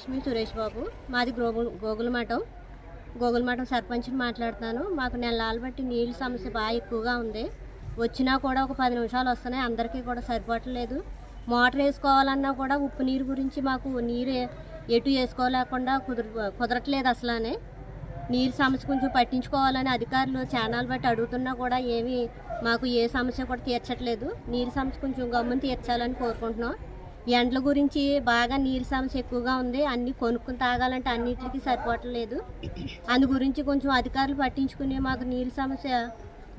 లక్ష్మి సురేష్ బాబు. మాది గోగుల్ గోగులమఠం. గోగులమఠం సర్పంచ్ని మాట్లాడుతున్నాను. మాకు నెలలు బట్టి నీళ్ళ సమస్య బాగా ఎక్కువగా ఉంది. వచ్చినా కూడా ఒక పది నిమిషాలు వస్తున్నాయి. అందరికీ కూడా సరిపోవట్లేదు మోటార్ వేసుకోవాలన్నా కూడా ఉప్పు నీరు గురించి మాకు నీరు ఎటు వేసుకోలేకుండా కుదర కుదరట్లేదు అసలానే. నీరు సమస్య కొంచెం పట్టించుకోవాలని అధికారులు ఛానల్ బట్టి అడుగుతున్నా కూడా ఏమీ మాకు ఏ సమస్య కూడా తీర్చట్లేదు. నీరు సమస్య కొంచెం గమ్మున తీర్చాలని కోరుకుంటున్నాం. ఎండ్ల గురించి బాగా నీరు సమస్య ఎక్కువగా ఉంది. అన్ని కొనుక్కుని తాగాలంటే అన్నిటికీ సరిపోవట్లేదు అందు గురించి కొంచెం అధికారులు పట్టించుకుని మాకు నీరు సమస్య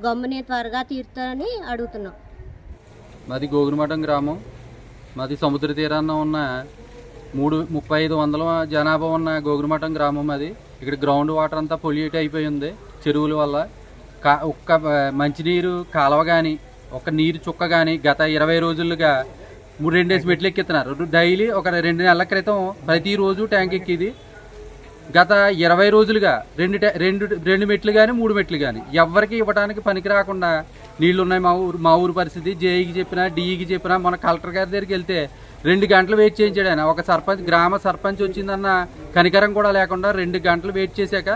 గమ్ముని త్వరగా తీరుతారని అడుగుతున్నాం. మాది గోగురుమఠం గ్రామం. మాది సముద్ర తీరాన ఉన్న మూడు ముప్పై ఐదు వందల జనాభా ఉన్న గోగురుమఠం గ్రామం అది. ఇక్కడ గ్రౌండ్ వాటర్ అంతా పొల్యూట్ అయిపోయి ఉంది చెరువుల వల్ల. కా ఒక్క మంచినీరు కాలువ కానీ ఒక నీరు చుక్క కానీ గత ఇరవై రోజులుగా మూడు రెండేసి మెట్లు ఎక్కిస్తున్నారు డైలీ ఒక రెండు నెలల క్రితం ప్రతిరోజు ట్యాంక్ ఎక్కిది. గత ఇరవై రోజులుగా రెండు రెండు రెండు మెట్లు కానీ మూడు మెట్లు కానీ ఎవరికి ఇవ్వడానికి పనికి రాకుండా నీళ్ళు ఉన్నాయి మా ఊరు మా ఊరు పరిస్థితి. జేఈకి చెప్పినా డిఈకి చెప్పినా మన కలెక్టర్ గారి దగ్గరికి వెళ్తే రెండు గంటలు వెయిట్ చేయించాడు ఆయన. ఒక సర్పంచ్ గ్రామ సర్పంచ్ వచ్చిందన్న కనికరం కూడా లేకుండా రెండు గంటలు వెయిట్ చేశాక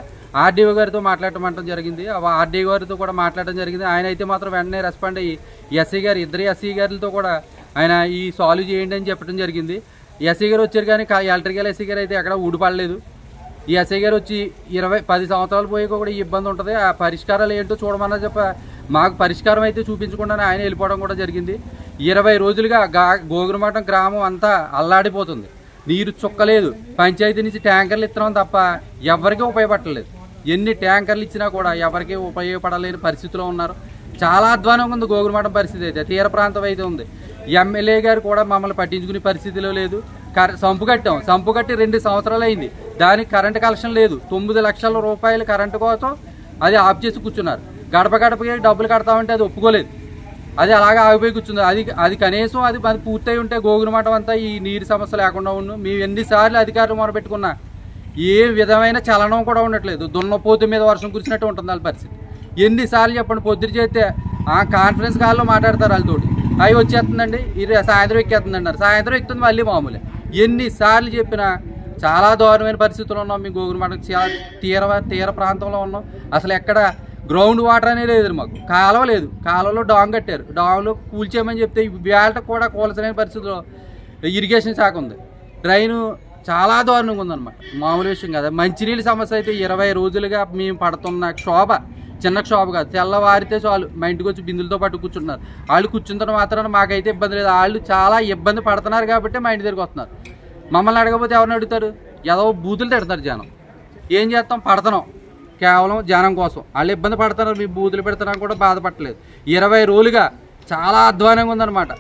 ఆర్డీఓ గారితో మాట్లాడటం జరిగింది. ఆ ఆర్డీఓ గారితో కూడా మాట్లాడడం జరిగింది. ఆయన అయితే మాత్రం వెంటనే రెస్పాండ్ అయ్యి ఎస్సీ గారు ఇద్దరు ఎస్సీ గారితో కూడా ఆయన ఈ సాల్వ్ చేయండి అని చెప్పడం జరిగింది. ఎస్ఐ గారు వచ్చారు కానీ ఎలక్ట్రికల్ ఎస్ఐ గారు అయితే ఎక్కడ ఊడిపడలేదు. ఈ ఎస్ఐ గారు వచ్చి ఇరవై పది సంవత్సరాలు పోయి కూడా ఇబ్బంది ఉంటుంది. ఆ పరిష్కారాలు ఏంటో చూడమన్నా చెప్ప మాకు పరిష్కారం అయితే చూపించకుండానే ఆయన వెళ్ళిపోవడం కూడా జరిగింది. ఇరవై రోజులుగా గా గోగురమఠం గ్రామం అంతా అల్లాడిపోతుంది. నీరు చుక్కలేదు. పంచాయతీ నుంచి ట్యాంకర్లు ఇస్తున్నాం తప్ప ఎవరికీ ఉపయోగపడలేదు. ఎన్ని ట్యాంకర్లు ఇచ్చినా కూడా ఎవరికీ ఉపయోగపడలేని పరిస్థితిలో ఉన్నారు. చాలా అధ్వానంగా ఉంది గోగురమఠం పరిస్థితి అయితే. తీర ప్రాంతం అయితే ఉంది. ఎమ్మెల్యే గారు కూడా మమ్మల్ని పట్టించుకునే పరిస్థితిలో లేదు. కర- సంపు కట్టాం. సంపు కట్టి రెండు సంవత్సరాలు అయింది. దానికి కరెంటు కలెక్షన్ లేదు. తొమ్మిది లక్షల రూపాయలు కరెంటు కోసం అది ఆఫ్ చేసి కూర్చున్నారు. గడప గడపకి డబ్బులు కడతామంటే అది ఒప్పుకోలేదు. అది అలాగే ఆగిపోయి కూర్చుంది. అది అది కనీసం అది అది పూర్తయి ఉంటే గోగురమఠం అంతా ఈ నీరు సమస్య లేకుండా ఉండు. మేము ఎన్నిసార్లు అధికారులు మొరపెట్టుకున్నా ఏ విధమైన చలనం కూడా ఉండట్లేదు. దున్నపోతు మీద వర్షం కురిసినట్టు ఉంటుంది వాళ్ళ పరిస్థితి. ఎన్నిసార్లు చెప్పండి పొద్దున చేస్తే ఆ కాన్ఫరెన్స్ కాల్లో మాట్లాడతారు వాళ్ళతోటి. అవి వచ్చేస్తుందండి ఇది సాయంత్రం ఎక్కేస్తుంది అన్నారు సాయంత్రం ఎక్కుతుంది మళ్ళీ మామూలే. ఎన్నిసార్లు చెప్పినా చాలా దారుణమైన పరిస్థితులు ఉన్నాం. మీ గోగురు మఠం చాలా తీర తీర ప్రాంతంలో ఉన్నాం. అసలు ఎక్కడ గ్రౌండ్ వాటర్ అనేది లేదు మాకు. కాలువ లేదు. కాలువలో డామ్ కట్టారు. డామ్లో కూల్చేయమని చెప్తే వేళ కూడా కూల్చలేని పరిస్థితిలో ఇరిగేషన్ శాఖ ఉంది. డ్రైను చాలా దారుణంగా ఉందన్నమాట. మామూలు విషయం కదా. మంచినీళ్ళ సమస్య అయితే ఇరవై రోజులుగా మేము పడుతున్న క్షోభ. చిన్న షాప్ కాదు. తెల్లవారితే చాలు. మా ఇంటికి వచ్చి బిందులతో పట్టు కూర్చుంటున్నారు. వాళ్ళు కూర్చుంటారు మాత్రం మాకైతే ఇబ్బంది లేదు. వాళ్ళు చాలా ఇబ్బంది పడుతున్నారు కాబట్టి మా ఇంటి దగ్గరికి వస్తున్నారు. మమ్మల్ని అడగకపోతే ఎవరిని అడుగుతారు? ఏదో బూతులు తిడతారు జనం. ఏం చేస్తాం? పడుతున్నాం కేవలం జనం కోసం. వాళ్ళు ఇబ్బంది పడుతున్నారు. మీ బూతులు పెడుతున్నా కూడా బాధపడలేదు ఇరవై రోజులుగా చాలా అధ్వానంగా ఉందన్నమాట.